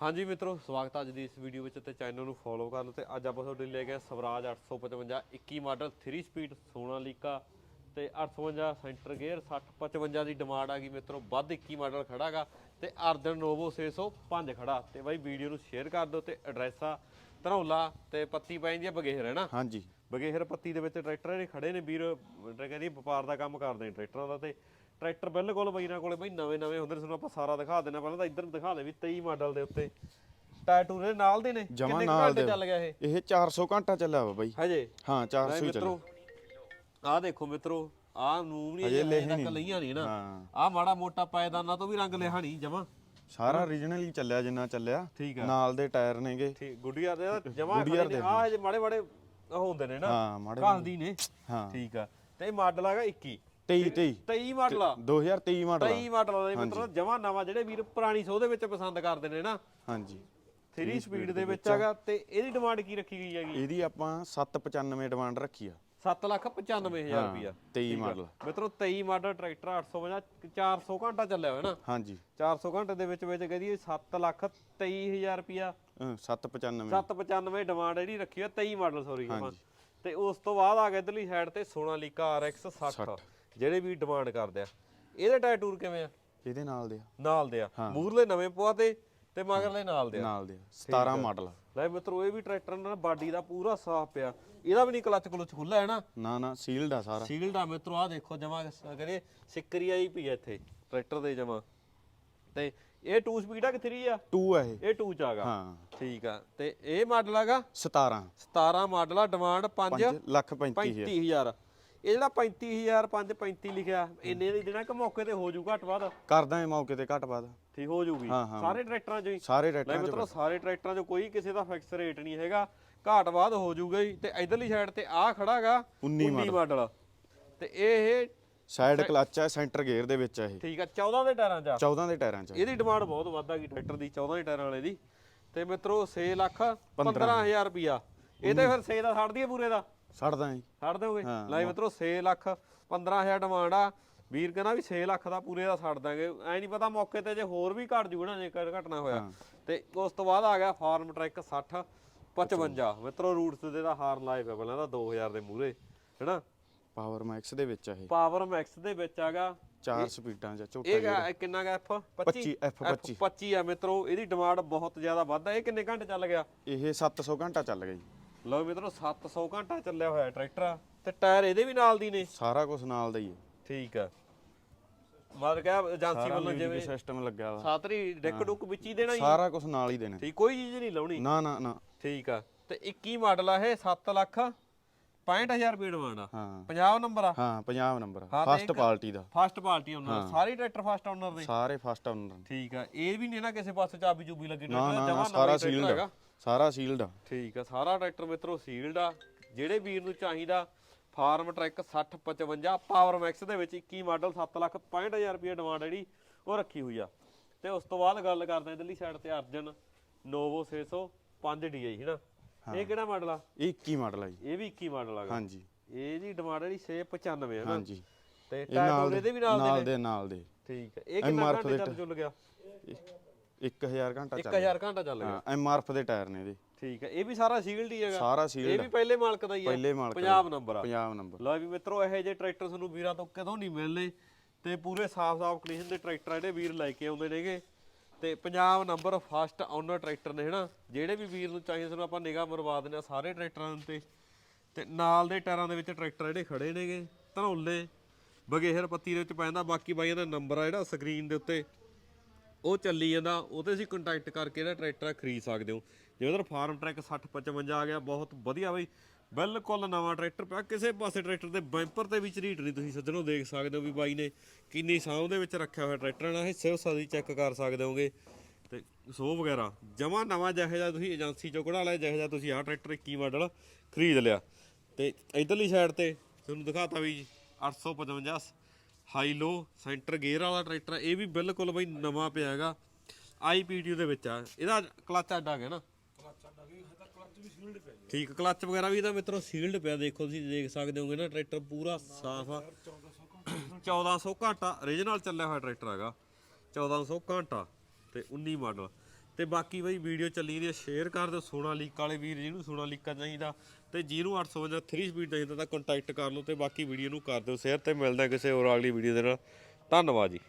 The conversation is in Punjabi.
ਹਾਂਜੀ ਮਿੱਤਰੋ ਸਵਾਗਤ ਹੈ ਅੱਜ ਦੀ ਇਸ ਵੀਡੀਓ ਵਿੱਚ ਤੇ ਚੈਨਲ ਨੂੰ ਫੋਲੋ ਕਰ ਲਓ ਤੇ ਅੱਜ ਆਪਾਂ ਤੁਹਾਡੇ ਲਈ ਲੈ ਕੇ ਆਏ ਸਵਰਾਜ 855 21 ਮਾਡਲ 3 ਸਪੀਡ ਸੋਨਾਲੀਕਾ ਤੇ 855 ਸੈਂਟਰ ਗੇਅਰ 60 55 ਦੀ ਡਿਮਾਂਡ ਆ ਗਈ ਮਿੱਤਰੋ ਵੱਧ 21 ਮਾਡਲ ਖੜਾਗਾ ਤੇ ਅਰਜਨ ਨੋਵੋ 605 ਖੜਾ। ਤੇ ਬਾਈ ਵੀਡੀਓ ਨੂੰ ਸ਼ੇਅਰ ਕਰ ਦਿਓ ਤੇ ਐਡਰੈਸ ਆ ਧਨੌਲਾ ਤੇ ਪੱਤੀ ਪੈ ਜਾਂਦੀ ਆ ਬਗੇਹਰ ਹੈ ਨਾ? ਹਾਂਜੀ। ਬਗੇਹਰ ਪੱਤੀ ਦੇ ਵਿੱਚ ਟਰੈਕਟਰ ਜਿਹੜੇ ਖੜੇ ਨੇ ਵੀਰ ਕਹਿੰਦੀ ਵਪਾਰ ਦਾ ਕੰਮ ਕਰਦੇ ਨੇ ਟਰੈਕਟਰਾਂ ਦਾ ਤੇ ਟਰੈਕਟਰ ਬਿਲਕੁਲ ਬਈ ਕੋਲੇ ਬਈ ਨਵੇਂ ਨਵੇਂ ਹੁੰਦੇ ਨੇ ਤੁਹਾਨੂੰ ਆਪਾਂ ਸਾਰਾ ਦਿਖਾ ਦੇਣਾ ਪਹਿਲਾਂ ਤਾਂ ਇੱਧਰ ਦਿਖਾ ਦੇ ਵੀ 23 ਮਾਡਲ ਦੇ ਉੱਤੇ। ਟਾਇਰ ਟੂਰੇ ਨਾਲ ਦੇ ਨੇ? ਜਮਾਂ ਨਾਲ ਦੇ। ਚੱਲ ਗਿਆ ਇਹ? ਇਹ 400 ਘੰਟਾ ਚੱਲਿਆ ਵਾ ਬਾਈ। ਹਜੇ? ਹਾਂ 400 ਲੈ ਹੀ ਚੱਲਿਆ। ਆਹ ਦੇਖੋ ਮਿੱਤਰੋ ਆਹ ਨੂਮ ਨਹੀਂ ਹਜੇ ਤੱਕ। ਲਈਆਂ ਨਹੀਂ ਨਾ। ਆਹ ਮਾੜਾ ਮੋਟਾ ਪਾਇਦਾਨਾਂ ਤੋਂ ਵੀ ਰੰਗ ਲਿਆ ਨਹੀਂ ਜਮਾ। ਸਾਰਾ ਓਰੀਜਨਲ ਹੀ ਚੱਲਿਆ ਜਿੰਨਾ ਚੱਲਿਆ। ਨਾਲ ਦੇ ਟਾਇਰ ਨੇਗੇ। ਠੀਕ ਗੁੱਡੀਆਂ ਦੇ ਜਮਾ ਦੇ। ਆਹ ਹਜੇ ਮਾੜੇ ਮਾੜੇ ਹੁੰਦੇ ਨੇ ਨਾ। ਹਾਂ ਮਾੜੇ ਘਾਲਦੀ ਨੇ। ਹਾਂ। ਠੀਕ ਆ। ਤੇ ਮਾਡਲ ਹੈਗਾ 21 23 23 23 ਮਾਡਲ ਆ। 2023 ਮਾਡਲ ਆ। 23 ਮਾਡਲ ਦੇ ਮਤਲਬ ਜਮਾ ਨਵਾਂ ਜਿਹੜੇ ਵੀਰ ਪੁਰਾਣੀ ਸੋਹ ਦੇ ਵਿੱਚ ਪਸੰਦ ਕਰਦੇ ਨੇ ਨਾ। ਹਾਂਜੀ। 3 ਸਪੀਡ ਦੇ ਵਿੱਚ ਹੈਗਾ ਤੇ ਇਹਦੀ ਡਿਮਾਂਡ ਕੀ ਰੱਖੀ ਗਈ ਹੈਗੀ? ਇਹਦੀ ਆਪਾਂ 795 ਡਿਮਾਂਡ ਰੱਖੀ ਆ। 7 ਲੱਖ 95000 ਰੁਪਿਆ 23 ਮਾਡਲ ਮਿੱਤਰੋ 23 ਮਾਡਲ ਟਰੈਕਟਰ 850 400 ਘੰਟਾ ਚੱਲਿਆ ਹੋਇਆ ਨਾ। ਹਾਂਜੀ। 400 ਘੰਟੇ ਦੇ ਵਿੱਚ ਵਿੱਚ ਕਹਦੀ 7 ਲੱਖ 23000 ਰੁਪਿਆ ਅਹ 795 795 ਡਿਮਾਂਡ ਜਿਹੜੀ ਰੱਖੀ ਆ 23 ਮਾਡਲ ਸੌਰੀ ਤੇ ਉਸ ਤੋਂ ਬਾਅਦ ਆ ਗਿਆ ਇਧਰਲੀ ਸਾਈਡ ਤੇ ਸੋਨਾਲੀਕਾ RX 60 ਜਿਹੜੇ ਵੀ ਡਿਮਾਂਡ ਕਰਦੇ ਆ ਇਹਦੇ ਟਾਇਰ ਟੂਰ ਕਿਵੇਂ ਆ? ਇਹਦੇ ਨਾਲ ਦੇ ਆ, ਨਾਲ ਦੇ ਆ। ਮੂਰਲੇ ਨਵੇਂ ਪਵਾ ਤੇ ਤੇ ਮਗਰਲੇ ਨਾਲ ਦੇ ਆ। ਨਾਲ ਦੇ ਆ, 17 ਮਾਡਲ। ਲੈ ਮਿੱਤਰੋ ਇਹ ਵੀ ਟਰੈਕਟਰ ਨਾਲ ਬਾਡੀ ਦਾ ਪੂਰਾ ਸਾਫ਼ ਪਿਆ। ਇਹਦਾ ਵੀ ਨਹੀਂ ਕਲਚ ਕਲੁਚ ਖੁੱਲਾ ਹੈ ਨਾ? ਨਾ ਨਾ ਸੀਲਡ ਆ ਸਾਰਾ। ਸੀਲਡ ਆ ਮਿੱਤਰੋ ਆ ਦੇਖੋ ਜਮਾ ਕਰੇ ਸਿੱਕਰੀ ਆਈ ਪਈ ਆ ਇੱਥੇ ਟਰੈਕਟਰ ਦੇ ਜਮਾ। ਤੇ ਇਹ 2 ਸਪੀਡ ਆ ਕਿ 3 ਆ? 2 ਆ ਇਹ। ਇਹ 2 ਚ ਆਗਾ। ਹਾਂ। ਠੀਕ ਆ। ਤੇ ਇਹ ਮਾਡਲ ਹੈਗਾ 17 17 ਮਾਡਲ ਆ ਡਿਮਾਂਡ 5 5 ਲੱਖ 35 35000 ਇਹ ਜਿਹੜਾ 35000 535 ਲਿਖਿਆ ਇੰਨੇ ਦੀ ਦੇਣਾ ਕਿ ਮੌਕੇ ਤੇ ਹੋ ਜੂ ਘੱਟ ਵੱਧ। ਕਰਦਾ ਇਹ ਮੌਕੇ ਤੇ ਘੱਟ ਠੀਕ ਹੋ ਜੂਗੀ ਹਾਂ, ਹਾਂ। ਸਾਰੇ ਟਰੈਕਟਰਾਂ 'ਚ ਹੀ। ਸਾਰੇ ਲੈ ਟਰੈਕਟਰਾਂ ਮਿੱਤਰੋ ਸਾਰੇ ਟਰੈਕਟਰਾਂ 'ਚ ਕੋਈ ਕਿਸੇ ਦਾ ਫਿਕਸ ਰੇਟ ਨਹੀਂ ਹੈਗਾ। ਘਾਟ ਹੋ ਜੂਗਾ ਹੀ ਤੇ ਇਧਰਲੀ ਸਾਈਡ ਤੇ ਆ ਖੜਾਗਾ 19 ਮਾਡਲ। ਤੇ ਇਹ ਸਾਈਡ ਕਲਚ ਆ ਸੈਂਟਰ ਗੇਅਰ ਦੇ ਵਿੱਚ ਇਹ। ਠੀਕ ਆ 14 ਦੇ ਟਾਇਰਾਂ 'ਚ ਆ। 14 ਦੇ ਟਾਇਰਾਂ ਚ। ਇਹਦੀ ਡਿਮਾਂਡ ਬਹੁਤ ਵੱਧ ਗਈ ਟਰੈਕਟਰ ਦੀ 14 ਦੇ ਟਾਇਰਾਂ ਵਾਲੇ ਦੀ। ਤੇ ਮਿੱਤਰੋ 6 ਲੱਖ 15000 ਰੁਪਿਆ ਇਹ ਤੇ ਫਿਰ 6 ਦਾ ਛੱਡ ਦਈਏ ਪੂਰੇ ਦਾ। ਛੱਡਦਾ ਜੀ। ਛੱਡ ਦਿਓਗੇ ਹਾਂ, ਲੈ ਮਿੱਤਰੋ 6 ਲੱਖ 15000 ਡਿਮਾਂਡ ਆ। ਵੀਰ ਕਹਿੰਦਾ ਵੀ 6 ਲੱਖ ਦਾ ਪੂਰੇ ਦਾ ਛੱਡ ਦਾਂਗੇ। ਐ ਨਹੀਂ ਪਤਾ ਮੌਕੇ ਤੇ ਜੇ ਹੋਰ ਵੀ ਘਟ ਜੂਗਾ ਨਾ ਜੇਕਰ ਘਟਨਾ ਹੋਇਆ। ਤੇ ਉਸ ਤੋਂ ਬਾਅਦ ਆ ਗਿਆ ਫਾਰਮ ਟਰੈਕ 60 55 ਮਿੱਤਰੋ ਰੂਟਸ ਦੇ ਦਾ ਹਾਰਨ ਲਾਏ ਪਿਆ ਪਹਿਲਾਂ ਤਾਂ 2000 ਦੇ ਮੂਰੇ ਹੈਨਾ? ਪਾਵਰ ਮੈਕਸ ਦੇ ਵਿੱਚ ਆ ਇਹ। ਪਾਵਰ ਮੈਕਸ ਦੇ ਵਿੱਚ ਆਗਾ। ਚਾਰ ਸਪੀਡਾਂ ਚ ਝੋਟਾ ਇਹ ਗਾ- ਕਿੰਨਾ ਗਾ F? 25 25 F25 25 ਆ ਮਿੱਤਰੋ ਇਹਦੀ ਡਿਮਾਂਡ ਬਹੁਤ ਜ਼ਿਆਦਾ ਵੱਧ ਆ। ਇਹ ਕਿੰਨੇ ਘੰਟੇ ਚੱਲ ਗਿਆ? ਇਹ 700 ਘੰਟਾ ਚੱਲ ਗਿਆ ਜੀ। ਲਓ ਮਿੱਤਰੋ 700 ਘੰਟਾ ਚੱਲਿਆ ਹੋਇਆ ਟਰੈਕਟਰ ਆ ਤੇ ਟਾਇਰ ਇਹਦੇ ਵੀ ਨਾਲ ਦੀ ਨੇ। ਸਾਰਾ ਕੁਝ ਨਾਲ ਦਾ ਹੀ ਹੈ। ਠੀਕ ਆ। ਮਤਲਬ ਕਿ ਏਜੰਸੀ ਵੱਲੋਂ ਜਿਵੇਂ ਸਿਸਟਮ ਲੱਗਿਆ ਵਾ। ਸਾਤਰੀ ਡੈਕ ਡੁੱਕ ਵਿੱਚ ਹੀ ਦੇਣਾ ਹੀ ਸਾਰਾ ਕੁਝ ਨਾਲ ਹੀ ਦੇਣਾ। ਠੀਕ ਕੋਈ ਚੀਜ਼ ਨਹੀਂ ਲਾਉਣੀ। ਨਾ ਨਾ ਨਾ। ਠੀਕ ਆ। ਤੇ 21 ਮਾਡਲ ਆ ਇਹ 7 ਲੱਖ 65000 ਰੁਪਏ ਡਿਮਾਂਡ ਆ। ਹਾਂ। 50 ਨੰਬਰ ਆ। ਹਾਂ 50 ਨੰਬਰ ਫਸਟ ਪਾਰਟੀ ਦਾ। ਫਸਟ ਪਾਰਟੀ ਓਨਰ ਸਾਰੇ ਟਰੈਕਟਰ ਫਸਟ ਓਨਰ ਦੇ। ਸਾਰੇ ਫਸਟ ਓਨਰ ਠੀਕ ਆ। ਇਹ ਵੀ ਨਹੀਂ ਨਾ ਕਿਸੇ ਪਾਸੇ ਚਾਬੀ ਚੂਬੀ ਲੱਗੀ ਨਾ ਨਾ ਜਮਾਂ ਨਾ ਨਵਾਂ ਸਾਰਾ ਸੀਲਡ ਹੈਗਾ। ਸਾਰਾ ਸੀਲਡ ਆ। ਠੀਕ ਆ ਸਾਰਾ ਟਰੈਕਟਰ ਮਿੱਤਰੋ ਸੀਲਡ ਆ। ਜਿਹੜੇ ਵੀਰ ਨੂੰ ਚਾਹੀਦਾ ਫਾਰਮ ਟਰੈਕ 60 55 ਪਾਵਰ ਮੈਕਸ ਦੇ ਵਿੱਚ 21 ਮਾਡਲ 7 ਲੱਖ 65000 ਰੁਪਏ ਡਿਮਾਂਡ ਜਿਹੜੀ ਉਹ ਰੱਖੀ ਹੋਈ ਆ। ਤੇ ਉਸ ਤੋਂ ਬਾਅਦ ਗੱਲ ਕਰਦੇ ਆ ਇਧਰਲੀ ਸਾਈਡ ਤੇ ਅਰਜਨ ਨੋਵੋ 605 DI ਹੈਨਾ ਇਹ ਕਿਹੜਾ ਮਾਡਲ ਆ? ਇਹ 21 ਮਾਡਲ ਆ ਜੀ। ਇਹ ਵੀ 21 ਮਾਡਲ ਆ ਹਾਂਜੀ। ਇਹਦੀ ਡਿਮਾਂਡ ਜਿਹੜੀ 695 ਹੈ ਨਾ। ਹਾਂਜੀ। ਤੇ ਇਹ ਟਾਇਰ ਇਹਦੇ ਵੀ ਨਾਲ ਦੇ ਨਾਲ ਦੇ ਨਾਲ ਦੇ। ਠੀਕ ਹੈ ਇਹ ਕਿੰਨਾ ਘੰਟੇ ਚੱਲ ਚੁੱਲ ਗਿਆ? 1000 ਘੰਟਾ ਚੱਲ 1000 ਘੰਟਾ ਚੱਲ ਗਿਆ। ਹਾਂ ਐਮਆਰਐਫ ਦੇ ਟਾਇਰ ਨੇ ਇਹਦੇ। ਠੀਕ ਹੈ ਇਹ ਵੀ ਸਾਰਾ ਸੀਲਡ ਹੀ ਹੈਗਾ। ਸਾਰਾ ਇਹ ਸੀਲਡ ਵੀ ਪਹਿਲੇ ਮਾਲਕ ਦਾ ਹੀ ਹੈ। ਪਹਿਲੇ ਮਾਲਕ। ਪੰਜਾਬ ਨੰਬਰ ਆ। ਪੰਜਾਬ ਨੰਬਰ। ਲਓ ਵੀ ਮਿੱਤਰੋ ਇਹੋ ਜਿਹੇ ਟਰੈਕਟਰ ਤੁਹਾਨੂੰ ਵੀਰਾਂ ਤੋਂ ਕਦੋਂ ਨਹੀਂ ਮਿਲਨੇ ਤੇ ਪੂਰੇ ਸਾਫ਼-ਸਾਫ਼ ਕੰਡੀਸ਼ਨ ਦੇ ਟਰੈਕਟਰ ਜਿਹੜੇ ਵੀਰ ਲੈ ਕੇ ਆਉਂਦੇ ਨੇਗੇ। ਤੇ Punjab number first owner tractor ਨੇ ਹਨਾ? ਜਿਹੜੇ ਵੀ ਵੀਰ ਨੂੰ ਚਾਹੀਦੇ ਸਾਨੂੰ ਆਪਾਂ ਨਿਗਾਹ ਮਰਵਾ ਦਿੰਦੇ ਆ ਸਾਰੇ ਟਰੈਕਟਰਾਂ ਤੇ ਤੇ ਨਾਲ ਦੇ ਟਾਇਰਾਂ ਦੇ ਵਿੱਚ ਟਰੈਕਟਰ ਜਿਹੜੇ ਖੜੇ ਨੇਗੇ ਧਨੌਲੇ ਬਗੇਹਰ ਪੱਤੀ ਦੇ ਵਿੱਚ ਪੈਂਦਾ ਬਾਕੀ ਬਾਈਆਂ ਦਾ ਨੰਬਰ ਆ ਜਿਹੜਾ ਸਕਰੀਨ ਦੇ ਉੱਤੇ। ਉਹ ਚੱਲੀ ਜਾਂਦਾ ਉਹ ਤੇ ਅਸੀਂ ਕੰਟੈਕਟ ਕਰਕੇ ਇਹਦਾ ਟਰੈਕਟਰ ਖਰੀਦ ਸਕਦੇ ਹੋ। ਜੇ ਉਧਰ ਫਾਰਮ ਟਰੈਕ 60 55 ਆ ਗਿਆ, ਬਹੁਤ ਵਧੀਆ ਬਈ। ਬਿਲਕੁਲ ਨਵਾਂ ਟਰੈਕਟਰ ਪਿਆ, ਕਿਸੇ ਪਾਸੇ ਟਰੈਕਟਰ ਦੇ ਬੈਂਪਰ ਤੇ ਵੀ ਝਰੀਟ ਨਹੀਂ ਤੁਸੀਂ ਸੱਜਣੋਂ ਦੇਖ ਸਕਦੇ ਹੋ ਵੀ ਬਾਈ ਨੇ ਕਿੰਨੀ ਸਾਂਭ ਦੇ ਵਿੱਚ ਰੱਖਿਆ ਹੋਇਆ ਟਰੈਕਟਰ ਨਾਲ। ਹਿੱਸੇ ਹੁੱਸਾ ਦੀ ਚੈੱਕ ਕਰ ਸਕਦੇ ਹੋਗੇ। ਤੇ ਸੋ ਵਗੈਰਾ, ਜਮਾ ਨਵਾਂ ਜਿਹੋ ਜਿਹਾ ਤੁਸੀਂ ਏਜੰਸੀ ਚੋਂ ਕਢਾ ਲਿਆ, ਜਿਹੋ ਜਿਹਾ ਤੁਸੀਂ ਆਹ ਟਰੈਕਟਰ 21 ਮਾਡਲ ਖਰੀਦ ਲਿਆ। ਤੇ ਇਧਰਲੀ ਸਾਈਡ ਤੇ ਤੁਹਾਨੂੰ ਦਿਖਾਤਾ ਵੀ 855 ਹਾਈ ਲੋ ਸੈਂਟਰ ਗੇਅਰ ਵਾਲਾ ਟਰੈਕਟਰ। ਇਹ ਵੀ ਬਿਲਕੁਲ ਬਈ ਨਵਾਂ ਪਿਆ ਹੈਗਾ। ਆਈਪੀਟੀ ਦੇ ਵਿੱਚ ਆ। ਇਹਦਾ ਕਲਚ ਅੱਡ ਆ ਗਿਆ ਨਾ। ਠੀਕ ਕਲਚ ਵਗੈਰਾ ਵੀ ਇਹਦਾ ਮਿੱਤਰੋ ਸੀਲਡ ਪਿਆ ਦੇਖੋ ਤੁਸੀਂ ਦੇਖ ਸਕਦੇ ਹੋਗੇ ਨਾ ਟਰੈਕਟਰ ਪੂਰਾ ਸਾਫ਼ ਆ। 1400 ਘੰਟਾ origignal ਚੱਲਿਆ ਹੋਇਆ ਟਰੈਕਟਰ ਹੈਗਾ। 1400 ਘੰਟਾ ਤੇ 19 ਮਾਡਲ। ਤੇ ਬਾਕੀ ਬਈ ਵੀਡੀਓ ਚੱਲੀ ਰਹੀ ਹੈ ਸ਼ੇਅਰ ਕਰ ਦਿਓ ਸੋਨਾਲੀਕਾ ਵਾਲੇ ਵੀਰ ਜਿਹਨੂੰ ਸੋਨਾਲੀਕਾ ਚਾਹੀਦਾ ਤੇ ਜਿਹਨੂੰ 855 3 ਸਪੀਡ ਚਾਹੀਦਾ ਤਾਂ ਕੰਟੈਕਟ ਕਰ ਲਓ ਤੇ ਬਾਕੀ ਵੀਡੀਓ ਨੂੰ ਕਰ ਦਿਓ ਸ਼ੇਅਰ ਤੇ ਮਿਲਦਾ ਕਿਸੇ ਹੋਰ ਅਗਲੀ ਵੀਡੀਓ ਦੇ ਨਾਲ। ਧੰਨਵਾਦ ਜੀ।